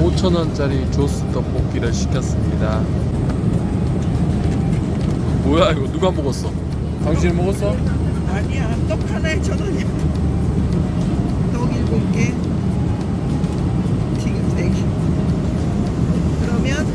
오천원짜리 조스 떡볶이를 시켰습니다. 뭐야 이거 누가 먹었어? 당신이 먹었어? 아니야 떡 하나에 천 원이야 떡 일곱 개 튀김 세개 그러면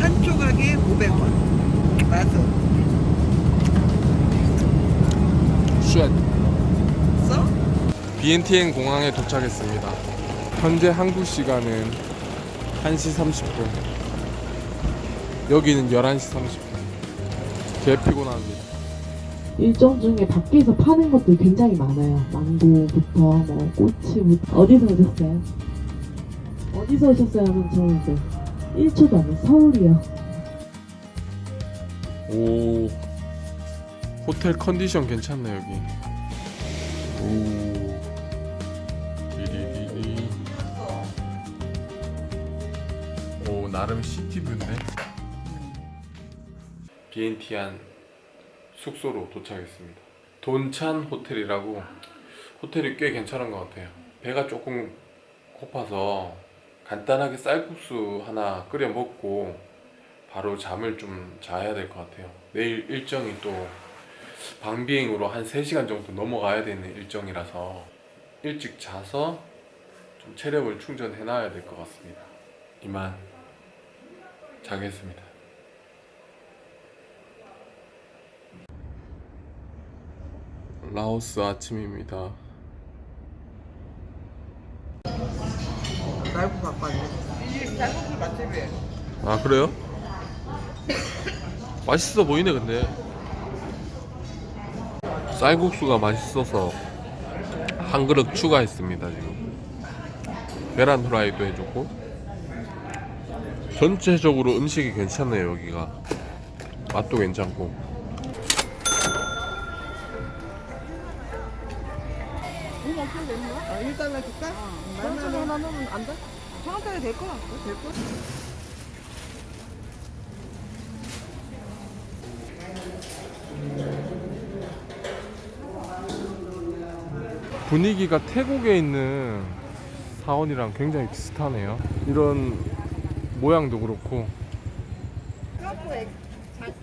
한 조각에 500원 맛은 쉣. 써? BNTN 공항에 도착했습니다. 현재 한국 시간은 1시 30분. 여기는 11시 30분. 개 피곤합니다. 일정 중에 밖에서 파는 것들이 굉장히 많아요. 망고부터 뭐 꼬치부터 어디서 오셨어요? 어디서 오셨어요? 하면 저는 이제 1초도 안 해요. 서울이요. 오. 호텔 컨디션 괜찮네 여기. 오. 나름 시티뷰네. 비엔티안 숙소로 도착했습니다. 돈찬 호텔이라고 호텔이 꽤 괜찮은 것 같아요. 배가 조금 고파서 간단하게 쌀국수 하나 끓여 먹고 바로 잠을 좀 자야 될 것 같아요. 내일 일정이 또 방비행으로 한 3시간 정도 넘어가야 되는 일정이라서 일찍 자서 좀 체력을 충전해 놔야 될 것 같습니다. 이만 자겠습니다. 라오스 아침입니다. 쌀국 맛집이에요 아 그래요? 맛있어 보이네 근데 쌀국수가 맛있어서 한 그릇 추가했습니다 지금 계란 후라이도 해줬고 전체적으로 음식이 괜찮네요 여기가. 맛도 괜찮고. 어, 1달러 줄까? 만원. 하나 넣으면 안 돼? 천 원짜리 될거 같고 될거 분위기가 태국에 있는 사원이랑 굉장히 비슷하네요. 이런 모양도 그렇고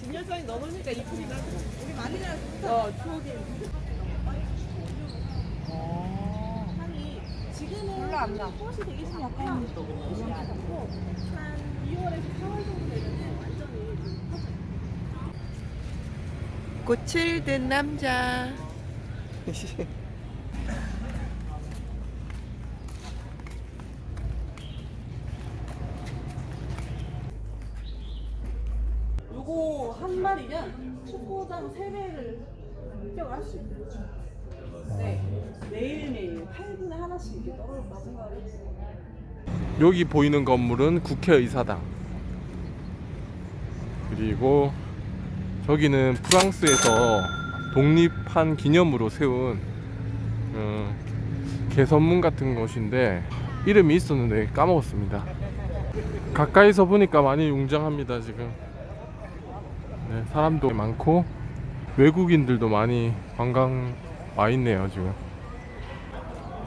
진열장에 넣어놓으니까 이쁘긴 하고 우리 많이 나왔어 어 추억이 지금은 별로 안 나. 꽃이 되게 좀 약간 한 2월에서 4월 정도 되면은 완전히 꽃을 든 남자 요거 한 마리면 축구장 3배를 획득을 할 수 있어요. 네. 매일매일 8분에 하나씩 이렇게 떨어진다 생각을 했어요. 여기 보이는 건물은 국회의사당. 그리고 저기는 프랑스에서 독립한 기념으로 세운 어, 개선문 같은 곳인데 이름이 있었는데 까먹었습니다. 가까이서 보니까 많이 웅장합니다 지금. 네, 사람도 많고 외국인들도 많이 관광 와 있네요 지금.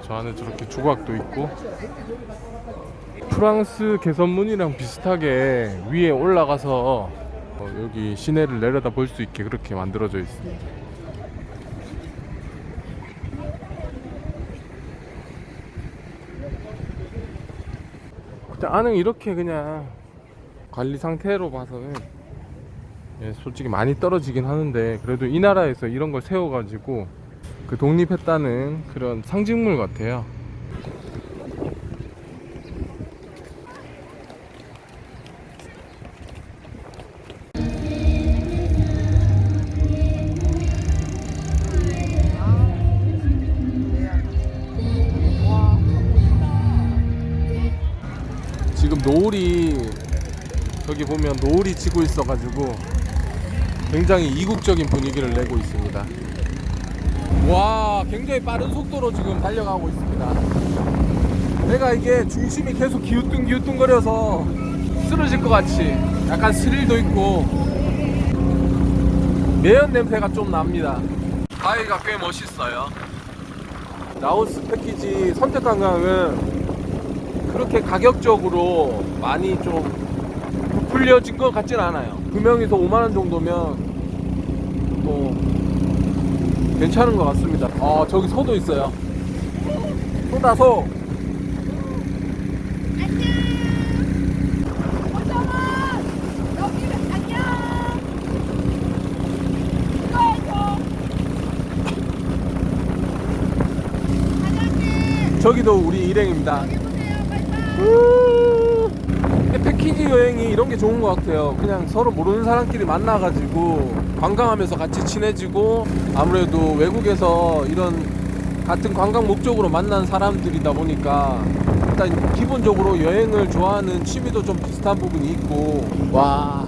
저 안에 저렇게 조각도 있고 프랑스 개선문이랑 비슷하게 위에 올라가서 어, 여기 시내를 내려다 볼 수 있게 그렇게 만들어져 있습니다. 안은 이렇게 그냥 관리 상태로 봐서는 예, 솔직히 많이 떨어지긴 하는데 그래도 이 나라에서 이런 걸 세워가지고 그 독립했다는 그런 상징물 같아요. 지금 노을이 저기 보면 노을이 지고 있어가지고 굉장히 이국적인 분위기를 내고 있습니다. 와, 굉장히 빠른 속도로 지금 달려가고 있습니다. 내가 이게 중심이 계속 기우뚱기우뚱거려서 쓰러질 것 같이 약간 스릴도 있고 매연 냄새가 좀 납니다. 바위가 꽤 멋있어요. 라오스 패키지 선택 관광은 그렇게 가격적으로 많이 좀 부풀려진 것 같진 않아요. 두 명이서 5만 원 정도면 뭐 괜찮은 것 같습니다. 어 저기 소도 있어요. 소다 소. 저기도 우리 일행입니다. 우! 패키지 여행이 이런 게 좋은 것 같아요. 그냥 서로 모르는 사람끼리 만나가지고 관광하면서 같이 친해지고 아무래도 외국에서 이런 같은 관광 목적으로 만난 사람들이다 보니까 일단 기본적으로 여행을 좋아하는 취미도 좀 비슷한 부분이 있고 와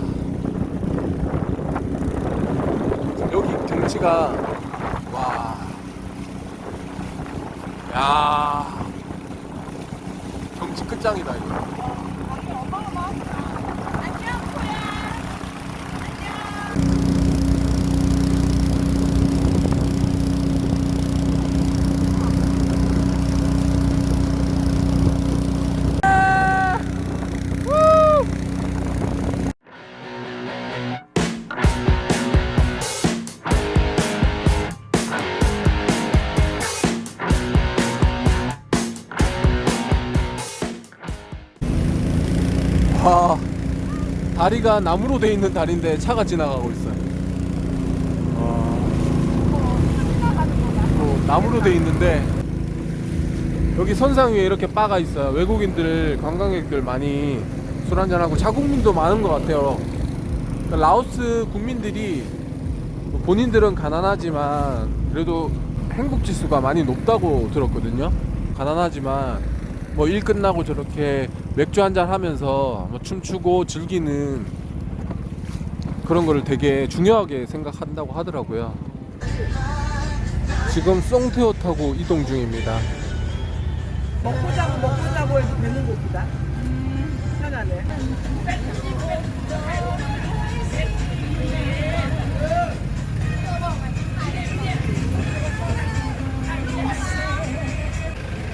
여기 경치가 와 야. 경치 끝장이다 이거. 와 다리가 나무로 돼 있는 다리인데 차가 지나가고 있어요. 또 나무로 돼 있는데 여기 선상 위에 이렇게 바가 있어요. 외국인들 관광객들 많이 술 한잔 하고 자국민도 많은 것 같아요. 그러니까 라오스 국민들이 본인들은 가난하지만 그래도 행복 지수가 많이 높다고 들었거든요. 가난하지만 뭐 일 끝나고 저렇게 맥주 한잔 하면서 뭐 춤추고 즐기는 그런 거를 되게 중요하게 생각한다고 하더라고요. 지금 송테오 타고 이동 중입니다. 먹고 자고 먹고 자고 해도 되는 곳이다. 편하네.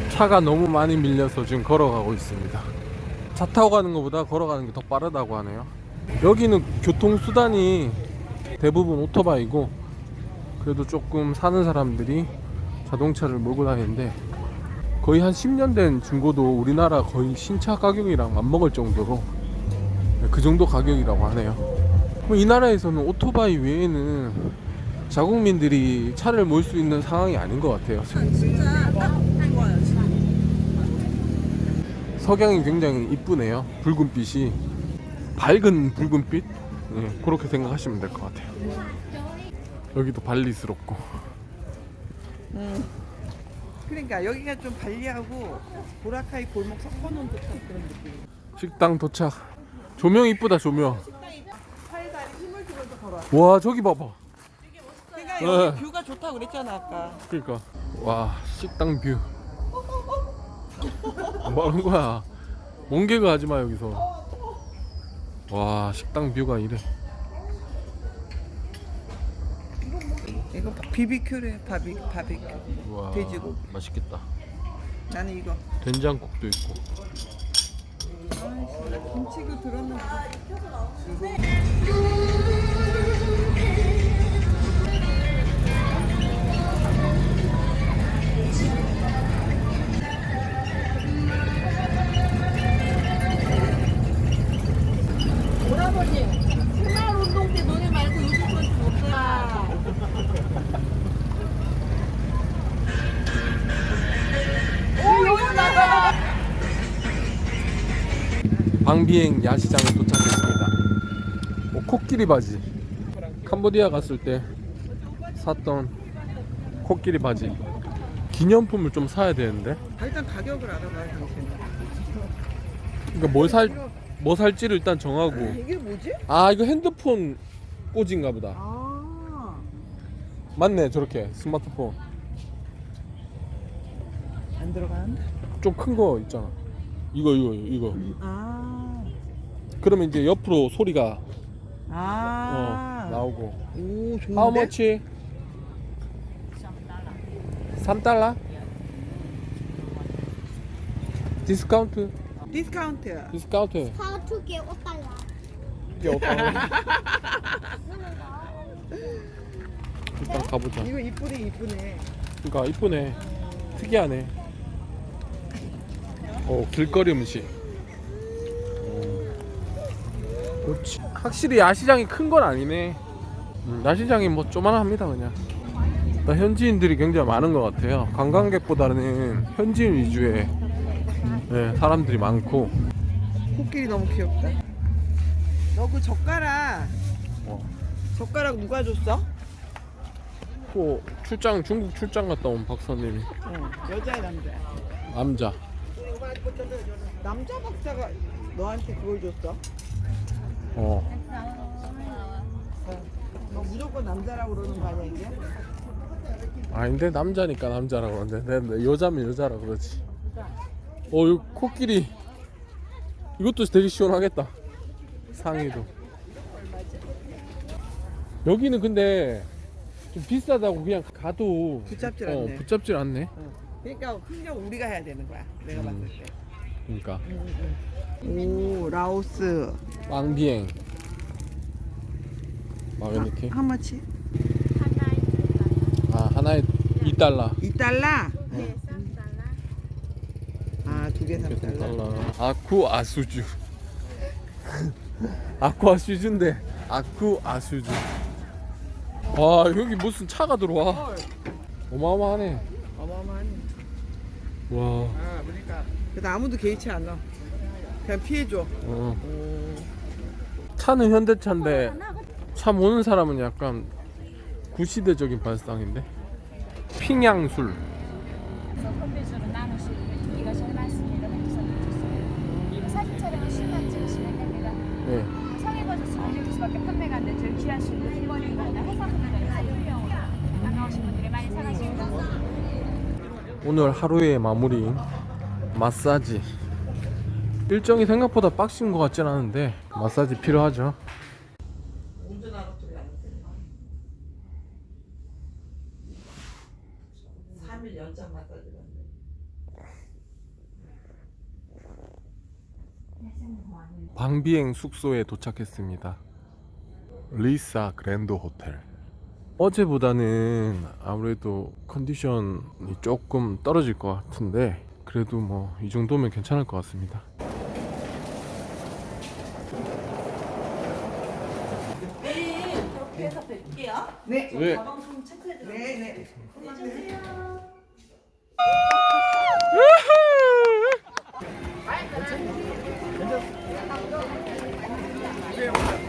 차가 너무 많이 밀려서 지금 걸어가고 있습니다. 차 타고 가는 것보다 걸어가는 게 더 빠르다고 하네요. 여기는 교통수단이 대부분 오토바이고 그래도 조금 사는 사람들이 자동차를 몰고 다니는데 거의 한 10년 된 중고도 우리나라 거의 신차 가격이랑 맞먹을 정도로 그 정도 가격이라고 하네요. 뭐이 나라에서는 오토바이 외에는 자국민들이 차를 몰 수 있는 상황이 아닌 것 같아요. 좋아요 지금. 석양이 굉장히 이쁘네요. 붉은빛이 밝은 붉은빛. 예, 그렇게 생각하시면 될 것 같아요. 여기도 발리스럽고. 그러니까 여기가 좀 발리하고 보라카이 골목 섞어놓은 듯한 그런 느낌. 식당 도착. 조명 이쁘다 조명. 팔다리 힘을 주면서 걸어. 와 저기 봐봐. 그러니까 네. 여기 뷰가 좋다고 그랬잖아 아까. 그러니까 와 식당 뷰. 뭐 하는 거야? 몽개그 하지 마 여기서. 와 식당 뷰가 이래. 이거 비비큐래 바비 바비큐. 와 돼지고기. 맛있겠다. 나는 이거. 된장국도 있고. 아, 김치도 들었는데. 방비행 야시장에 도착했습니다. 어, 코끼리 바지. 캄보디아 갔을 때 샀던 코끼리 바지. 기념품을 좀 사야 되는데. 아, 일단 가격을 알아봐야 당신. 그러니까 뭘 살, 뭐 살지를 일단 정하고. 이게 뭐지? 아, 이거 핸드폰 꽂인가 보다. 아. 맞네, 저렇게. 스마트폰. 안 들어가는데? 좀큰 거 있잖아. 이거, 이거, 이거. 아. 그러면 이제 옆으로 소리가 아. 어, 나오고. 오, 좋은데? How much? 3달러? 디스카운트 디스카운트. 디스카운트 사 두개 5달러. 이게 어떤 일단 가보자 이거 이쁘네 이쁘네. 그러니까 이쁘네 특이하네 어 길거리 음식 어, 그렇지. 확실히 야시장이 큰 건 아니네. 음, 야시장이 뭐 조만합니다 그냥. 일단 현지인들이 굉장히 많은 것 같아요. 관광객보다는 현지인 위주의 네, 사람들이 많고. 코끼리 너무 귀엽다. 너 그 젓가락. 어, 젓가락 누가 줬어? 또 출장 중국 출장 갔다 온 박사님이. 어, 여자야 남자. 남자. 남자 박사가 너한테 그걸 줬어? 어너 무조건 남자라고 그러는 거 아니야 이게? 아닌데 남자니까 남자라고 내, 내 여자면 여자라 그러지 어 이 코끼리 이것도 되게 시원하겠다 상의도 여기는 근데 좀 비싸다고 그냥 가도 붙잡질 어, 않네. 붙잡질 않네 어. 그러니까 흥정 우리가 해야 되는 거야. 내가 음. 봤을 때. 그러니까 오 라오스. 왕비행 막 이렇게 하마치? 아 하나에 2달러 2달러? 네, 3달러. 아 두 개 3달러. 달러 아쿠 아수주 아쿠 아수주인데 아쿠 아수주 와 여기 무슨 차가 들어와 헐. 어마어마하네 어마어마하네. 와아 그러니까. 그래서 아무도 개의치 않아. 그냥 피해줘. 어. 오. 차는 현대차인데 차 모는 사람은 약간 구시대적인 발상인데? 핑양술. 홈페이지로 나누시고 이것을 말씀드려 주셨어요. 이거 사진 촬영은 10만 찍으시면 됩니다. 네. 성인 버전 26수밖에 판매가 안 돼. 제일 귀한 술로 일본인가 해산물이나 유명으로. 나오신 분들이 많이 사가시고 오늘 하루의 마무리 마사지 일정이 생각보다 빡신 것 같진 않은데 마사지 필요하죠 운전하고 소리 안 돼. 3일 연장 마사지 받네. 방비행 숙소에 도착했습니다. 리사 그랜드 호텔. 어제보다는 아무래도 컨디션이 조금 떨어질 것 같은데 그래도 뭐 이 정도면 괜찮을 것 같습니다. 볼게요. 네. 저 네. 가방 좀 체크해 드릴게요. 네, 네. 해주세요. 괜찮아. 괜찮아.